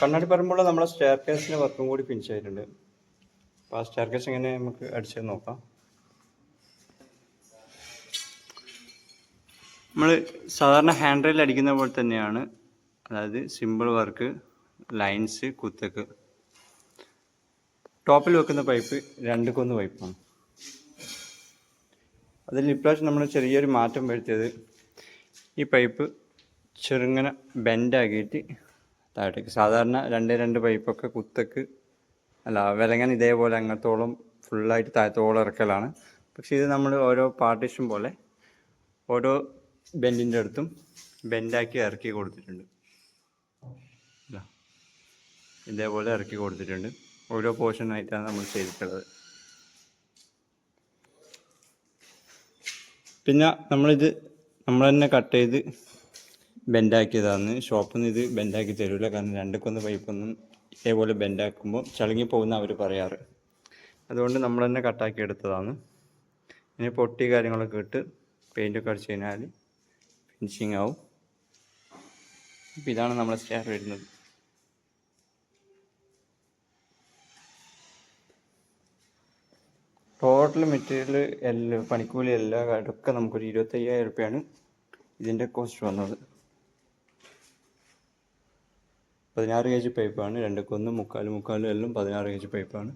കണ്ണാടി പറയുമ്പോൾ നമ്മളെ സ്റ്റെയർ കേസിന്റെ വർക്കും കൂടി ഫിനിഷ് ആയിട്ടുണ്ട് അപ്പോൾ ആ സ്റ്റെയർ കേസ് എങ്ങനെ നമുക്ക് അടിച്ച് നോക്കാം. നമ്മൾ സാധാരണ ഹാൻഡ് റെയിൽ അടിക്കുന്ന പോലെ തന്നെയാണ്. അതായത് സിമ്പിൾ വർക്ക് ലൈൻസ് കുത്തക്ക്. ടോപ്പിൽ വെക്കുന്ന പൈപ്പ് രണ്ട് കൊന്ന് പൈപ്പാണ് അതിൽ ഇപ്രാവശ്യം നമ്മൾ ചെറിയൊരു മാറ്റം വരുത്തിയത് ഈ പൈപ്പ് ചെറുങ്ങനെ ബെൻഡാക്കിയിട്ട് താഴേക്ക് സാധാരണ രണ്ട് രണ്ട് പൈപ്പൊക്കെ കുത്തക്ക് അല്ല വിലങ്ങൻ ഇതേപോലെ അങ്ങത്തോളം ഫുള്ളായിട്ട് താഴത്തോളം ഇറക്കലാണ്. പക്ഷേ ഇത് നമ്മൾ ഓരോ പാർട്ടീഷൻ പോലെ ഓരോ ബെൻഡിന്റെ അടുത്തും ബെൻഡാക്കി ഇറക്കി കൊടുത്തിട്ടുണ്ട്. ഇതാ. ഇതേപോലെ ഇറക്കി കൊടുത്തിട്ടുണ്ട്. ഓരോ പോർഷനായിട്ടാണ് നമ്മൾ ചെയ്തിട്ടുള്ളത്. പിന്നെ നമ്മളിത് നമ്മൾ തന്നെ കട്ട് ചെയ്ത് ബെൻഡാക്കിയതാണ് ഷോപ്പിൽ നിന്ന് ഇത് ബെൻഡാക്കി തരില്ല കാരണം രണ്ടക്കൊന്ന് പൈപ്പൊന്നും ഇതേപോലെ ബെൻഡാക്കുമ്പോൾ ചളുങ്ങി പോകുന്ന അവർ പറയാറ്. അതുകൊണ്ട് നമ്മൾ തന്നെ കട്ടാക്കി എടുത്തതാണ് ഇനി പൊട്ടി കാര്യങ്ങളൊക്കെ ഇട്ട് പെയിന്റൊക്കെ അടിച്ച് കഴിഞ്ഞാൽ ഫിനിഷിങ് ആവും. അപ്പോൾ ഇതാണ് നമ്മുടെ സ്റ്റാർ വരുന്നത്. ടോട്ടൽ മെറ്റീരിയൽ എല്ലാ പണിക്കൂലി എല്ലാ കാര്യമൊക്കെ നമുക്കൊരു ഇരുപത്തയ്യായിരം റുപ്യാണ് ഇതിന്റെ കോസ്റ്റ് വന്നത്. പതിനാറ് കെ ജി പൈപ്പാണ് രണ്ട് കൊന്നും മുക്കാൽ മുക്കാലും എല്ലാം പതിനാറ് കെ ജി പൈപ്പാണ്